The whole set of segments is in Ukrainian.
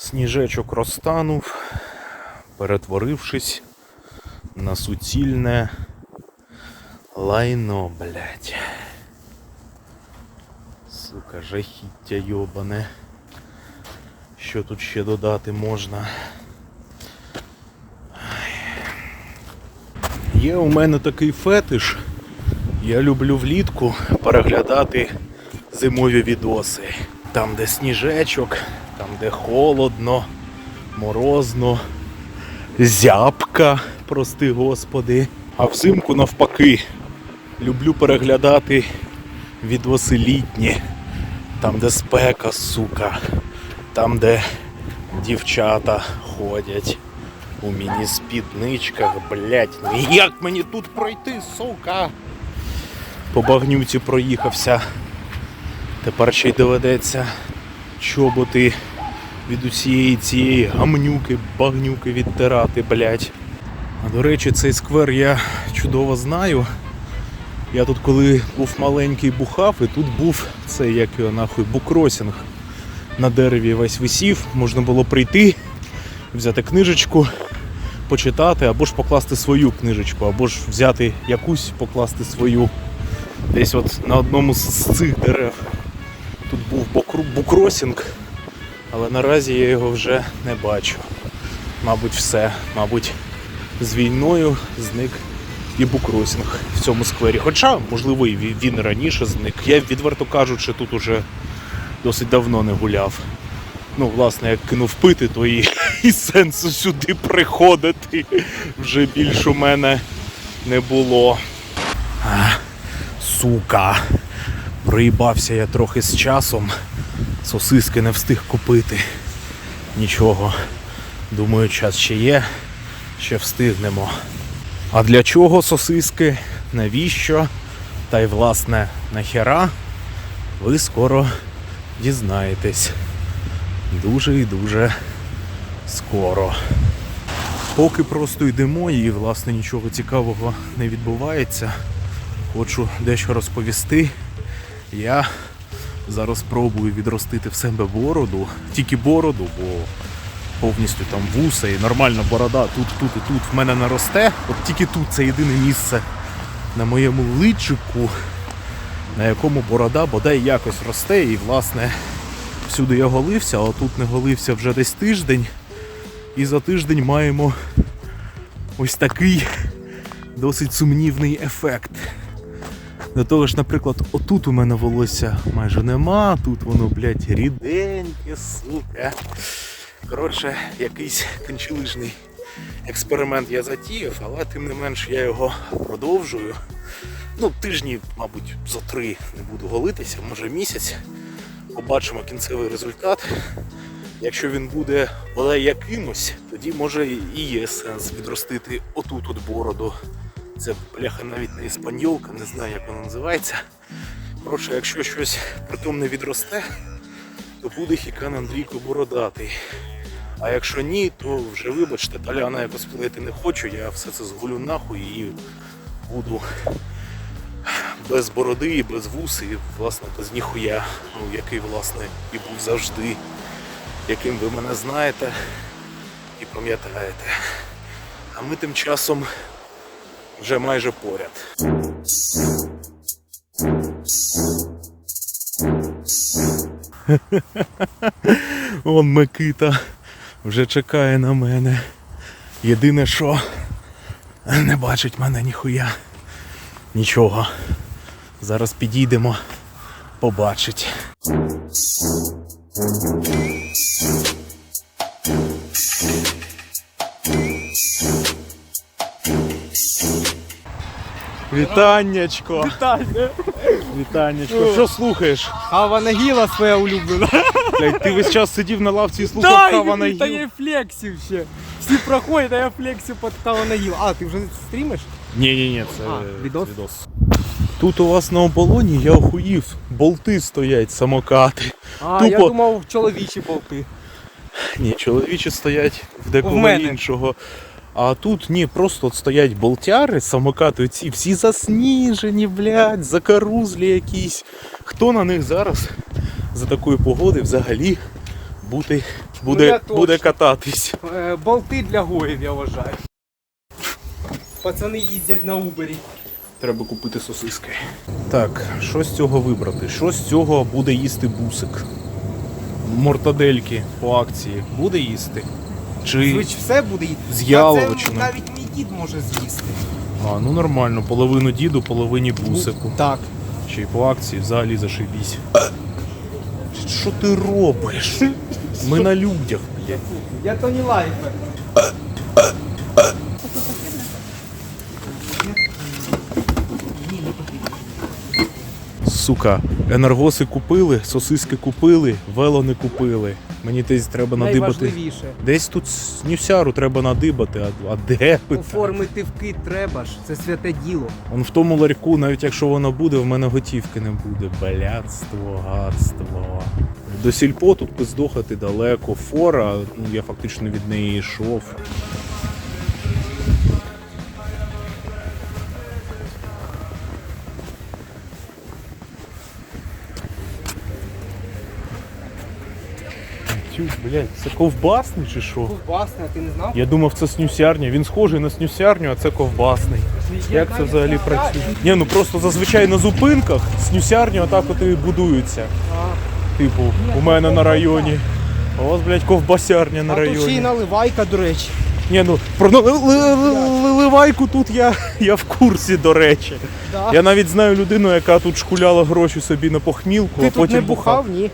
Сніжечок розтанув, перетворившись на суцільне лайно, блядь. Сука, жахіття йобане. Що тут ще додати можна? Є у мене такий фетиш. Я люблю влітку переглядати зимові відоси. Там, де сніжечок, там, де холодно, морозно, зябка, прости господи. А взимку навпаки. Люблю переглядати відоси літні. Там, де спека, сука. Там, де дівчата ходять у міні-спідничках, блять. Ну як мені тут пройти, сука? По багнюці проїхався. Тепер ще й доведеться чоботи від усієї цієї гамнюки, багнюки відтирати, блять. А до речі, цей сквер я чудово знаю. Я тут коли був маленький бухав, і тут був цей як його нахуй букросінг. На дереві весь висів, можна було прийти, взяти книжечку, почитати, або ж покласти свою книжечку, або ж взяти якусь, покласти свою. Десь от на одному з цих дерев. Тут був букросінг, але наразі я його вже не бачу. Мабуть, все. Мабуть, з війною зник і букросінг в цьому сквері. Хоча, можливо, і він раніше зник. Я відверто кажучи, тут уже досить давно не гуляв. Ну, власне, як кинув пити, то і, і сенсу сюди приходити вже більш у мене не було. А, сука. Проїбався я трохи з часом. Сосиски не встиг купити. Нічого. Думаю, час ще є, ще встигнемо. А для чого сосиски? Навіщо? Та й власне нахера? Ви скоро дізнаєтесь. Дуже і дуже скоро. Поки просто йдемо і власне нічого цікавого не відбувається, хочу дещо розповісти. Я зараз спробую відростити в себе бороду, тільки бороду, бо повністю там вуса і нормальна борода тут, тут і тут в мене наросте. От тільки тут це єдине місце на моєму личику, на якому борода бодай якось росте. І власне всюди я голився, а тут не голився вже десь тиждень. І за тиждень маємо ось такий досить сумнівний ефект. До того ж, наприклад, отут у мене волосся майже нема, тут воно, блядь, ріденьке, сука. Коротше, якийсь кончелижний експеримент я затіяв, але тим не менш я його продовжую. Ну, тижні, мабуть, за три не буду голитися, може місяць. Побачимо кінцевий результат. Якщо він буде бодай якимось, тоді може і є сенс відростити отут от бороду. Це бляха навіть не іспаньолка, не знаю як вона називається. Коротше, якщо щось притом не відросте, то буде хікан Андрійко бородатий. А якщо ні, то вже вибачте, Таляна я косплеїти не хочу, я все це згулю нахуй і буду без бороди і без вус, і власне без ніхуя, ну який власне і був завжди, яким ви мене знаєте і пам'ятаєте. А ми тим часом вже майже поряд. Он Микита вже чекає на мене. Єдине, що не бачить мене ніхуя. Нічого. Зараз підійдемо, побачить. Вітаннячко! Вітання. Вітаннячко. Що слухаєш? Хава Нагіла своя улюблена. Блядь, ти весь час сидів на лавці і слухав Хава на та я флексів ще. Всі проходять, а я флексів під Хава Нагіла. А, ти вже стрімиш? Ні, ні, ні, це А, відос? Тут у вас на оболоні я охуїв. Болти стоять, самокати. А, Тупо. я думав чоловічі болти. Ні, чоловічі стоять в декого іншого. А тут ні, просто от стоять болтяри, самокати ці всі засніжені, блядь, закарузлі якісь. Хто на них зараз за такої погоди взагалі Буде, Ну, буде, точно. буде кататись. Е, Болти для гоїв, я вважаю. Пацани їздять на Убері. Треба купити сосиски. Так, що з цього вибрати? Що з цього буде їсти бусик? Мортадельки по акції буде їсти? Чи. Звич все буде. З. Це навіть мій дід може з'їсти. А, ну нормально, половину діду, половині бусику. Так. Ще й по акції взагалі зашибісь. Що ти робиш? Ми на людях, блядь. Я Тоні Лайфер. Сука, енергоси купили, сосиски купили, вело не купили. Мені десь треба надибати. Найважливіше. Десь тут снюсяру треба надибати, а, а де питання? Оформити вкид треба ж, це святе діло. Он в тому ларьку, навіть якщо воно буде, в мене готівки не буде. Блядство, гадство. До сільпо тут пиздохати далеко. Фора, ну я фактично від неї йшов. Тю, блядь, це ковбасний чи що? Ковбасне, а ти не знав? Я думав, це снюсярня. Він схожий на снюсярню, а це ковбасний. Як це взагалі працює? Ні, ну просто зазвичай на зупинках снюсярні отак от і будуються. А, Типу, у мене на районі. А у вас, блядь, ковбасярня на а тут ще й районі. наливайка, до речі. Ні, ну про нали- ли- ли- ливайку тут я, я в курсі, до речі. Да. Я навіть знаю людину, яка тут шкуляла гроші собі на похмілку, Ти а тут потім не бухав? Ні.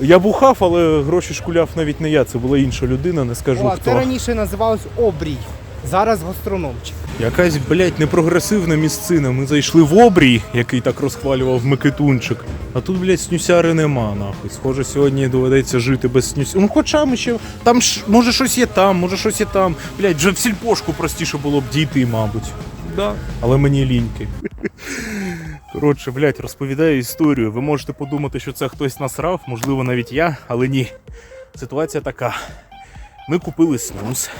Я бухав, але гроші шкуляв навіть не я, це була інша людина, не скажу О, хто. це раніше називалось обрій. Зараз гастрономчик. Якась, блядь, непрогресивна місцина. Ми зайшли в обрій, який так розхвалював Микитунчик. А тут, блядь, снюсяри нема, нахуй. Схоже, сьогодні доведеться жити без снюсяри. Ну, хоча ми ще. Там ж, може, щось є там, може, щось є там. Блядь, вже в сільпошку простіше було б дійти, мабуть. Да. Але мені ліньки. Коротше, блядь, розповідаю історію. Ви можете подумати, що це хтось насрав, можливо, навіть я, але ні. Ситуація така. Ми купили снюс.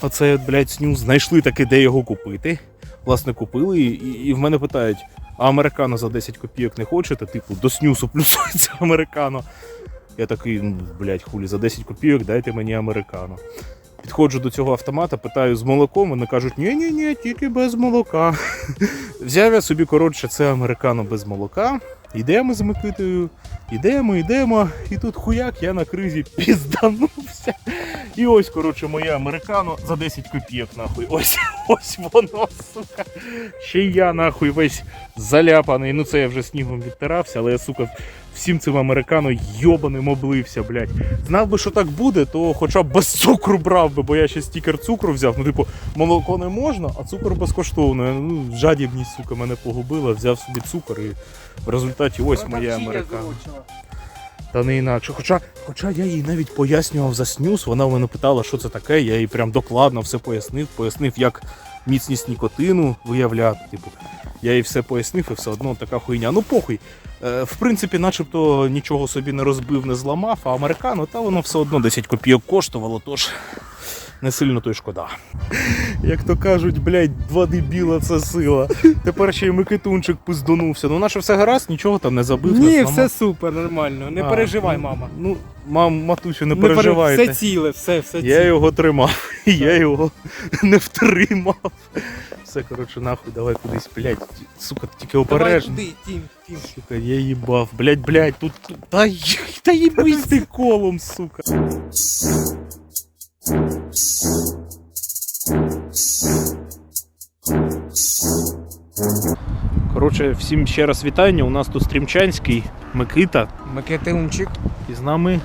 Оце, блядь, снюс. Знайшли таки, де його купити. Власне, купили, і, і в мене питають: а американо за 10 копійок не хочете? Типу, до снюсу плюсується американо. Я такий, ну, блядь, хулі, за 10 копійок дайте мені американо. Підходжу до цього автомата, питаю з молоком, вони кажуть, ні ні ні тільки без молока. Взяв я собі, коротше, це американо без молока. Йдемо з Микитою, йдемо, йдемо, і тут хуяк, я на кризі пізданувся. І ось, коротше, моє американо за 10 копійок, нахуй. Ось, ось воно, сука. Ще й я, нахуй, весь заляпаний. Ну це я вже снігом відтирався, але я, сука, всім цим американо йобаним облився, блядь. Знав би, що так буде, то хоча б без цукру брав би, бо я ще стікер цукру взяв. Ну, типу, молоко не можна, а цукор безкоштовно. Ну, жадібність, сука, мене погубила, взяв собі цукор і в результаті ось моя американо. Та не інакше. Хоча, хоча я їй навіть пояснював за снюс, вона в мене питала, що це таке. Я їй прям докладно все пояснив, пояснив, як міцність нікотину виявляти. Типу, я їй все пояснив і все одно така хуйня. Ну похуй. Е, в принципі, начебто нічого собі не розбив, не зламав, а американо, та воно все одно 10 копійок коштувало, тож не сильно то й шкода. Як то кажуть, блядь, два дебіла це сила. Тепер ще й Микитунчик пиздонувся. Ну наше все гаразд, нічого там не забив. Ні, все супер, нормально. Не А, переживай, ну, мама. Ну, мам, матусю, не, пере- переживайте. Все ціле, все, все ціле. Я його тримав, і я його не втримав. Все, коротше, нахуй, давай кудись, блядь, сука, тільки Давай туди, Тім, Тім. Сука, я їбав. Блядь, блядь, тут. Та, й- та їбись ти колом, сука. Коротше, всім ще раз вітання. У нас тут Стрімчанський, Микита. Макетеумчик. І з нами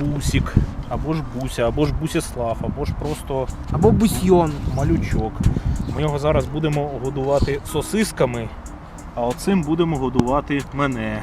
Бусік, або ж Буся, або ж Бусіслав, або ж просто Або бусьйон. малючок. Ми його зараз будемо годувати сосисками, а оцим будемо годувати мене.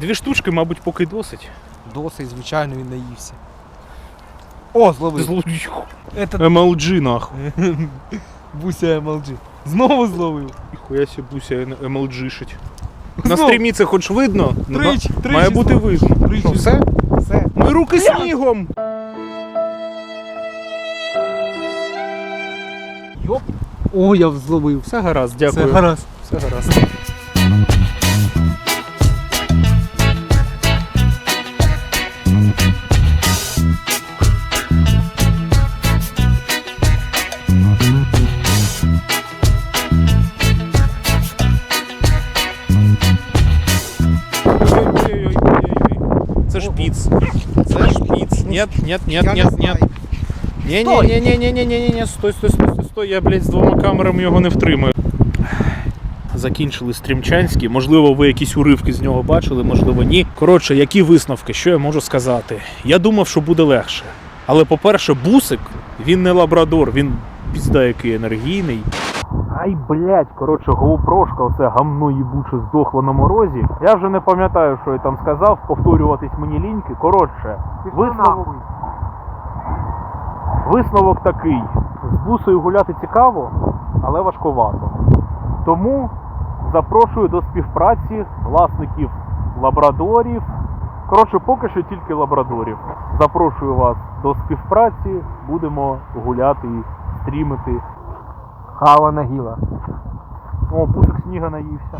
Дві штучки, мабуть, поки досить. Досить, звичайно, він наївся. О, зловив. Зловив. Этот MLG нахуй. Буся MLG. Знову зловив. Ніхуя сі буся MLG шить. На Знов. стрімі це хоч видно? Ну, Тричі, да. тричі Має бути видно. Тричі Ну, все? Все. Мої руки снігом! Йоп. О, я зловив. Все гаразд, дякую. Все гаразд. Все гаразд. Це шпіц. Це шпіц. Нет, нет, нет, Я не нет, знаю. нет. Ні, ні, ні, ні, ні, ні, ні, ні, ні, стой, стой, стой, стой, стой, я, блядь, з двома камерами його не втримаю. Закінчили стрімчанський. Можливо, ви якісь уривки з нього бачили, можливо, ні. Коротше, які висновки, що я можу сказати? Я думав, що буде легше. Але, по-перше, бусик, він не лабрадор, він пізда який енергійний. Ай, блядь, коротше, гоупрошка, оце гамно їбуче здохло на морозі. Я вже не пам'ятаю, що я там сказав, повторюватись мені ліньки. Коротше, висновок, висновок такий. З бусою гуляти цікаво, але важковато. Тому запрошую до співпраці власників лабрадорів. Коротше, поки що тільки лабрадорів. Запрошую вас до співпраці, будемо гуляти, і стрімити. Хава нагіла. О, бусик сніга наївся.